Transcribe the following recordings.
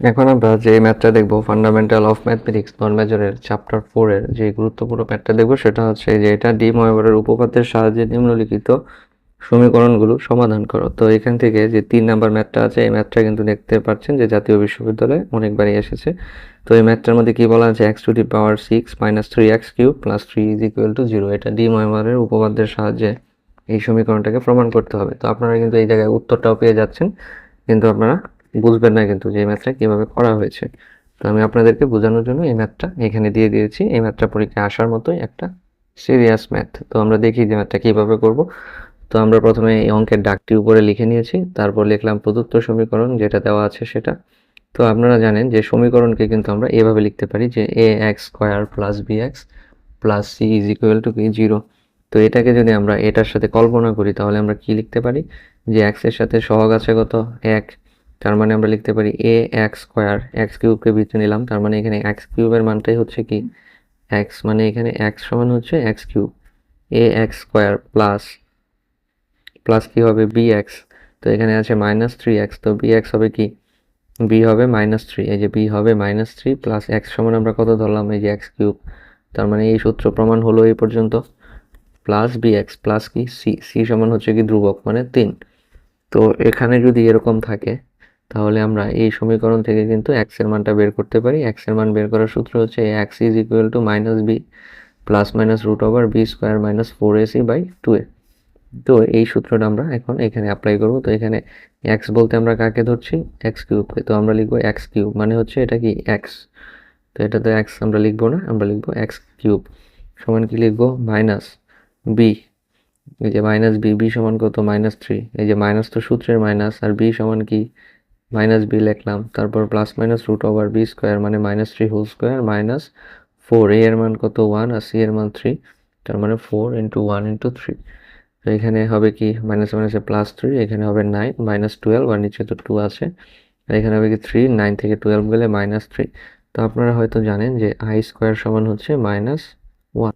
এখন আমরা যে ম্যাথটা দেখব ফান্ডামেন্টাল অফ ম্যাথমেটিক্স নন মেজরের চ্যাপ্টার ফোরের যে গুরুত্বপূর্ণ ম্যাথটা দেখব, সেটা হচ্ছে যে এটা ডি ময়বরের উপপাদ্যের সাহায্যে নিম্নলিখিত সমীকরণগুলো সমাধান করো। তো এখান থেকে যে তিন নাম্বার ম্যাথটা আছে, এই ম্যাথটা কিন্তু দেখতে পাচ্ছেন যে জাতীয় বিশ্ববিদ্যালয়ে অনেকবারই এসেছে। তো এই ম্যাথটার মধ্যে কী বলা আছে? X to the power six minus three x cube plus three is equal to zero এটা ডি ময়বরের উপপাদ্যের সাহায্যে এই সমীকরণটাকে প্রমাণ করতে হবে। তো আপনারা কিন্তু এই জায়গায় উত্তরটাও পেয়ে যাচ্ছেন। কিন্তু আপনারা বুঝবেন না কিন্তু যে ম্যাথটা কীভাবে করা হয়েছে। তো আমি আপনাদেরকে বোঝানোর জন্য এই ম্যাথটা এখানে দিয়ে দিয়েছি। এই ম্যাথটা পরীক্ষায় আসার মতোই একটা সিরিয়াস ম্যাথ তো আমরা দেখি যে ম্যাথটা কীভাবে করব। তো আমরা প্রথমে এই অঙ্কের ডাকটি উপরে লিখে নিয়েছি। তারপর লিখলাম প্রদত্ত সমীকরণ যেটা দেওয়া আছে সেটা। তো আপনারা জানেন যে সমীকরণকে কিন্তু আমরা এভাবে লিখতে পারি যে a x square plus b x plus c is equal to কি জিরো তো এটাকে যদি আমরা এটার সাথে কল্পনা করি তাহলে আমরা কি লিখতে পারি? যে এক্সের সাথে সহগ আছে কত? এক। তার মানে আমরা লিখতে পারি এ এক্স স্কোয়ার এক্স কিউবকে ভিতরে নিলাম, তার মানে এখানে এক্স কিউবের মানটাই হচ্ছে কি? এক্স মানে এখানে এক্স সমান হচ্ছে x cube a x square plus plus কী হবে? বি এক্স তো এখানে আছে মাইনাস থ্রি এক্স তো বি এক্স হবে কি? বি হবে মাইনাস থ্রি এই যে বি হবে মাইনাস থ্রি প্লাস এক্স সমান আমরা কত ধরলাম? এই যে এক্স কিউব তার মানে এই সূত্র প্রমাণ হলো এই পর্যন্ত প্লাস বি এক্স প্লাস কি? সি সি সমান হচ্ছে কি ধ্রুবক মানে তিন, তো এখানে যদি এরকম থাকে তাহলে আমরা এই সমীকরণ থেকে কিন্তু এক্সের মানটা বের করতে পারি। এক্সের মান বের করার সূত্র হচ্ছে x is equal to minus b plus minus root over b square minus four a c by two a তো এই সূত্রটা আমরা এখন এখানে অ্যাপ্লাই করব। তো এখানে এক্স বলতে আমরা কাকে ধরছি? এক্স কিউবকে তো আমরা লিখব এক্স কিউব মানে হচ্ছে এটা কি? এক্স তো এটা তো এক্স আমরা লিখব না, আমরা লিখব এক্স কিউব সমান কি লিখব? মাইনাস বি এই যে মাইনাস বি বি সমান কত? মাইনাস থ্রি এই যে মাইনাস তো সূত্রের মাইনাস আর বি সমান কি? মাইনাস বি লিখলাম, তারপর plus minus root over b square মানে minus three whole square minus four a এর মান কত? ওয়ান আর সি এর মান থ্রি তার মানে four into one into three তো এখানে হবে কি? মাইনাস মাইনাসে প্লাস থ্রি এখানে হবে নাইন মাইনাস টুয়েলভ আর নিচে তো টু আছে। এখানে হবে কি? থ্রি নাইন থেকে টুয়েলভ গেলে মাইনাস থ্রি তো আপনারা হয়তো জানেন যে আই স্কোয়ার সমান হচ্ছে মাইনাস ওয়ান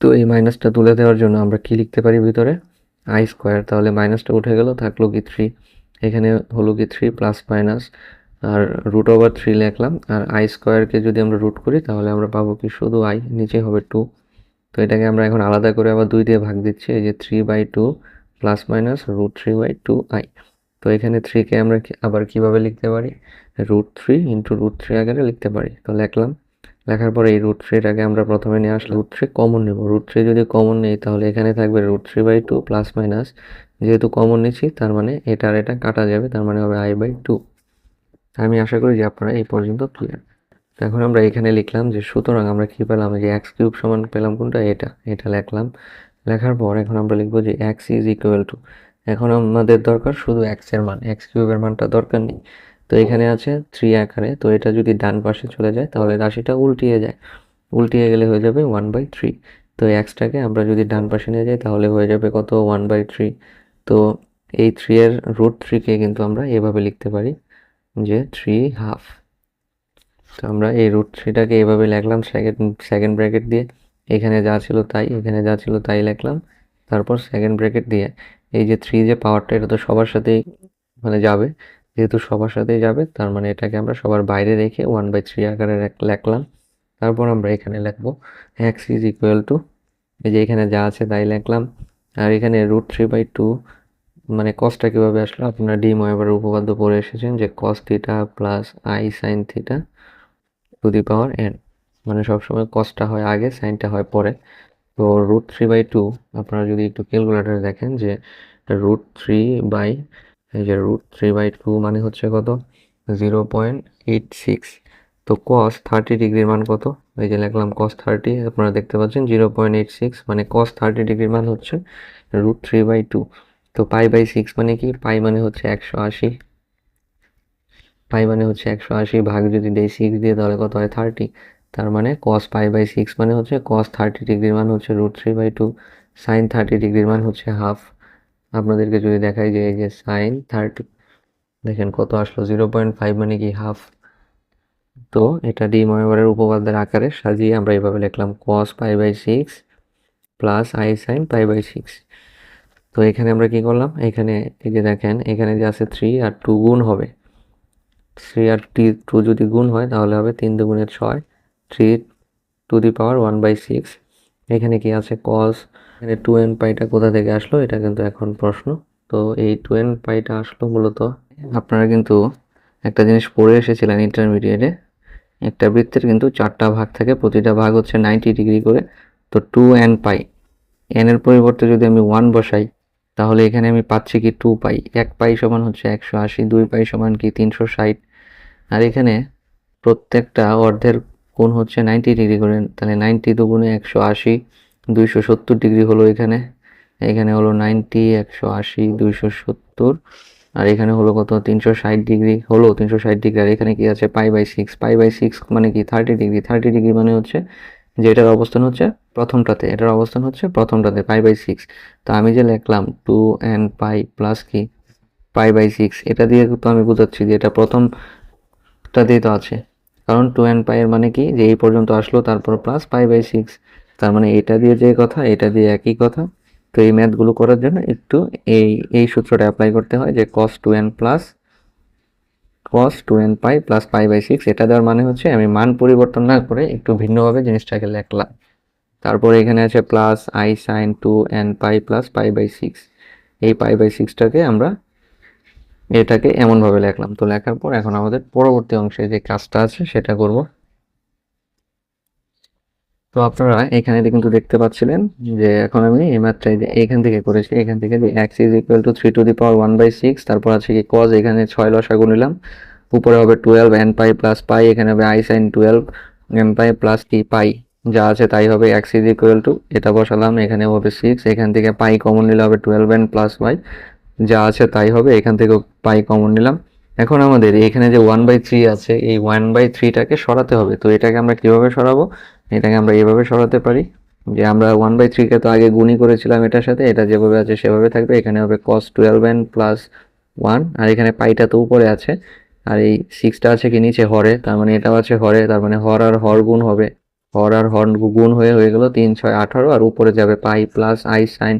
তো এই মাইনাসটা তুলে দেওয়ার জন্য আমরা কি লিখতে পারি ভিতরে? আই স্কোয়ার তাহলে মাইনাসটা উঠে গেল, থাকল কি থ্রি এখানে হলো কি থ্রি প্লাস মাইনাস আর রুট ওভার থ্রি লিখলাম, আর আই স্কোয়ারকে যদি আমরা রুট করি, তাহলে আমরা পাবো কি শুধু আই নিচে হবে টু তো এটাকে আমরা এখন আলাদা করে আবার দুই দিয়ে ভাগ দিচ্ছি, এই যে three by two plus minus root three by two i তো এখানে থ্রিকে আমরা আবার কীভাবে লিখতে পারি? Root three into root three আকারে লিখতে পারি। তো লিখলাম, লেখার পরে এই রুট থ্রিটাকে আমরা প্রথমে নিয়ে আসলে রুট থ্রি কমন নেব। রুট থ্রি যদি কমন নেই, তাহলে এখানে থাকবে root three by two plus minus যেহেতু কমন নিচ্ছি, তার মানে এটা আর এটা কাটা যাবে, তার মানে হবে আই বাই টু আমি আশা করি যে আপনারা এই পর্যন্ত ক্লিয়ার এখন আমরা এখানে লিখলাম যে সুতরাং আমরা কী পেলাম? যে এক্স কিউব সমান পেলাম কোনটা? এটা এটা লেখলাম। লেখার পর এখন আমরা লিখব যে এক্স ইজ ইকুয়াল টু এখন আমাদের দরকার শুধু এক্সের মান এক্স কিউবের মানটা দরকার নেই। তো এখানে আছে থ্রি আকারে, তো এটা যদি ডান পাশে চলে যায়, তাহলে রাশিটা উল্টিয়ে যায়। উল্টিয়ে গেলে হয়ে যাবে ওয়ান বাই থ্রি তো এক্সটাকে আমরা যদি ডান পাশে নিয়ে যাই, তাহলে হয়ে যাবে কত? ওয়ান বাই থ্রি তো এই থ্রি এর রুট থ্রিকে কিন্তু আমরা এভাবে লিখতে পারি যে থ্রি হাফ তো আমরা এই রুট থ্রিটাকে এভাবে লিখলাম সেকেন্ড সেকেন্ড ব্র্যাকেট দিয়ে। এখানে যা ছিল তাই, এখানে যা ছিল তাই লিখলাম। তারপর সেকেন্ড ব্র্যাকেট দিয়ে এই যে থ্রি যে পাওয়ারটা এটা তো সবার সাথেই মানে যাবে। যেহেতু সবার সাথেই যাবে, তার মানে এটাকে আমরা সবার বাইরে রেখে ওয়ান বাই থ্রি আকারে লিখলাম। তারপর আমরা এখানে লিখব এক্স ইজ ইকুয়াল টু এই যে এখানে যা আছে তাই লিখলাম। আর এখানে রুট থ্রি বাই টু মানে কসটা কীভাবে আসলো? আপনারা ডি ময়বার উপপাদ্য পড়ে এসেছেন যে cos theta plus i sine theta to the power n মানে সবসময় কসটা হয় আগে সাইনটা হয় পরে। তো রুট থ্রি বাই টু আপনারা যদি একটু ক্যালকুলেটারে দেখেন যে রুট থ্রি বাই এই যে রুট থ্রি বাই টু মানে হচ্ছে কত? জিরো পয়েন্ট এইট সিক্স তো কস থার্টি ডিগ্রির মান কত? এই যে লিখলাম কস থার্টি আপনারা দেখতে পাচ্ছেন জিরো পয়েন্ট এইট সিক্স মানে কস থার্টি ডিগ্রির মান হচ্ছে রুট থ্রি বাই টু তো পাই বাই সিক্স মানে কি? পাই মানে হচ্ছে একশো আশি। পাই মানে হচ্ছে একশো আশি ভাগ যদি দেয় সিক্স দিয়ে তাহলে কত হয়? থার্টি তার মানে কস পাই বাই সিক্স মানে হচ্ছে কস থার্টি ডিগ্রির মান হচ্ছে root three by two sine thirty ডিগ্রির মান হচ্ছে হাফ আপনাদেরকে যদি দেখাই যে এই যে সাইন থার্টি দেখেন কত আসলো? জিরো পয়েন্ট ফাইভ মানে কি হাফ তো এটা ডি ময়বারের উপপাদ্যের আকারে সাজিয়ে আমরা এইভাবে লিখলাম cos pi by six plus i sine pi by six তো এখানে আমরা কি করলাম? এখানে এই যে দেখেন, এখানে যে আছে থ্রি আর টু গুণ হবে। থ্রি আর টি টু যদি গুণ হয়, তাহলে হবে তিন দুগুণে ছয়। Three to the power one by six এখানে কি আছে? কস এখানে টু এন পাইটা কোথা থেকে আসলো? এটা কিন্তু এখন প্রশ্ন। তো এই টু এন পাইটা আসলো মূলত, আপনারা কিন্তু একটা জিনিস পড়ে এসেছিলেন ইন্টারমিডিয়েটে একটা বৃত্তের কিন্তু চারটা ভাগ থাকে, প্রতিটা ভাগ হচ্ছে নাইনটি ডিগ্রি করে। তো টু এন পাই। এন এর পরিবর্তে যদি আমি ওয়ান বসাই তাহলে এখানে আমি পাচ্ছি কি টু পাই? এক পাই সমান হচ্ছে একশো আশি, দুই পাই সমান কি তিনশো ষাট? আর এখানে প্রত্যেকটা অর্ধের কোণ হচ্ছে নাইনটি ডিগ্রি করে, তাহলে নাইনটি দুগুণে একশো আশি, দুইশো সত্তর ডিগ্রি হলো এখানে। এখানে হলো নাইনটি একশো আশি, দুইশো সত্তর, আর এখানে হলো কত? তিনশো ষাট ডিগ্রি হলো, তিনশো ষাট ডিগ্রি আর এখানে কি আছে? Pi by six pi by six মানে কি? থার্টি ডিগ্রি থার্টি ডিগ্রি মানে হচ্ছে যে এটার অবস্থান হচ্ছে প্রথমটাতে, এটার অবস্থান হচ্ছে প্রথমটাতে পাই বাই সিক্স তো আমি যে লিখলাম টু এন পাই প্লাস কি? পাই বাই সিক্স এটা দিয়ে তো আমি বোঝাচ্ছি যে এটা প্রথমটাতেই তো আছে। কারণ টু পাই এর মানে কি? যে এই পর্যন্ত আসলো, তারপর প্লাস পাই বাই সিক্স তার মানে এটা দিয়ে যে কথা, এটা দিয়ে একই কথা। তো এই ম্যাথগুলো করার জন্য একটু এই এই সূত্রটা অ্যাপ্লাই করতে হয় যে cos two n plus cos two n pi plus pi by six এটা দেওয়ার মানে হচ্ছে আমি মান পরিবর্তন না করে একটু ভিন্নভাবে জিনিসটাকে লেখলাম। তারপরে এখানে আছে plus i sine two n pi plus pi by six এই পাই বাই সিক্সটাকে আমরা এটাকে এমনভাবে লেখলাম। তো লেখার পর এখন আমাদের পরবর্তী অংশে যে কাজটা আছে সেটা করব। তো আপনারা এখানে কিন্তু দেখতে পাচ্ছিলেন যে এখন আমি এই ম্যাথটা এখান থেকে করেছি, এখান থেকে x is equal to three to the power one by six তারপর আছে কি কজ এখানে ছয় লসাগু নিলাম। উপরে হবে twelve n pi plus pi এখানে হবে i sine twelve n pi plus t pi যা আছে তাই হবে এক্স ইজ ইকুয়াল টু এটা বসালাম এখানে হবে সিক্স এখান থেকে পাই কমন নিলে হবে টুয়েলভ এন প্লাস ওয়াই যা আছে তাই হবে, এখান থেকে পাই কমন নিলাম। এখন আমাদের এখানে যে ওয়ান বাই থ্রি আছে, এই ওয়ান বাই থ্রিটাকে সরাতে হবে। তো এটাকে আমরা কীভাবে সরাবো? এটাকে আমরা এভাবে সরাতে পারি। যে আমরা ওয়ান বাই থ্রিকে তো আগে গুণই করেছিলাম এটার সাথে, এটা যেভাবে আছে সেভাবে থাকবে। এখানে হবে cos twelve n plus one আর এখানে পাইটা তো উপরে আছে। আর এই সিক্সটা আছে কি নিচে? হরে। তার মানে এটাও আছে হরে, তার মানে হর আর হর গুণ হবে। হর আর হর গুণ হয়ে হয়ে গেল তিন, ছয়, আঠারো, আর উপরে যাবে পাই প্লাস আই সাইন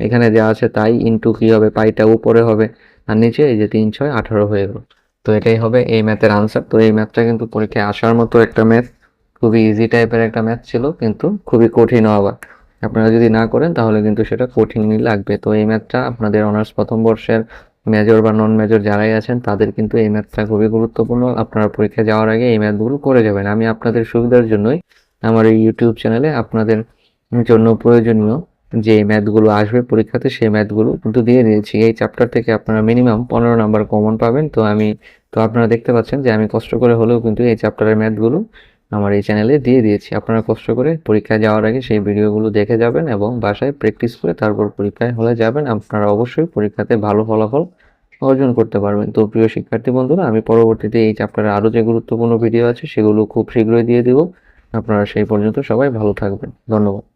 এখানে যা আছে তাই ইন্টু কী হবে? পাইটা উপরে হবে। আর নিচে এই যে তিন, ছয়, আঠারো হয়ে গেল। তো এটাই হবে এই ম্যাথের আনসার তো এই ম্যাথটা কিন্তু পরীক্ষায় আসার মতো একটা ম্যাথ, খুবই ইজি টাইপের একটা ম্যাথ ছিল, কিন্তু খুবই কঠিনও আবার আপনারা যদি না করেন, তাহলে কিন্তু সেটা কঠিনই লাগবে। তো এই ম্যাথটা আপনাদের অনার্স প্রথম বর্ষের মেজর বা নন মেজর যারাই আছেন, তাদের কিন্তু এই ম্যাথটা খুবই গুরুত্বপূর্ণ। আপনারা পরীক্ষা যাওয়ার আগে এই ম্যাথগুলো করে যাবেন। আমি আপনাদের সুবিধার জন্যই আমার এই ইউটিউব চ্যানেলে আপনাদের জন্য প্রয়োজনীয় যে ম্যাথগুলো আসবে পরীক্ষাতে, সেই ম্যাথগুলো কিন্তু দিয়ে দিয়েছি এই চ্যাপ্টার থেকে আপনারা মিনিমাম পনেরো নাম্বার কমন পাবেন। তো আমি, তো আপনারা দেখতে পাচ্ছেন যে আমি কষ্ট করে হলেও কিন্তু এই চ্যাপ্টারের ম্যাথগুলো আমার এই চ্যানেলে দিয়ে দিয়েছি। আপনারা কষ্ট করে পরীক্ষায় যাওয়ার আগে সেই ভিডিওগুলো দেখে যাবেন এবং বাসায় প্র্যাকটিস করে তারপর পরীক্ষায় হলে যাবেন। আপনারা অবশ্যই পরীক্ষাতে ভালো ফলাফল অর্জন করতে পারবেন। তো প্রিয় শিক্ষার্থী বন্ধুরা, আমি পরবর্তীতে এই চ্যাপ্টারে আরও যে গুরুত্বপূর্ণ ভিডিও আছে, সেগুলো খুব শীঘ্রই দিয়ে দেবো। আপনারা সেই পর্যন্ত সবাই ভালো থাকবেন। ধন্যবাদ।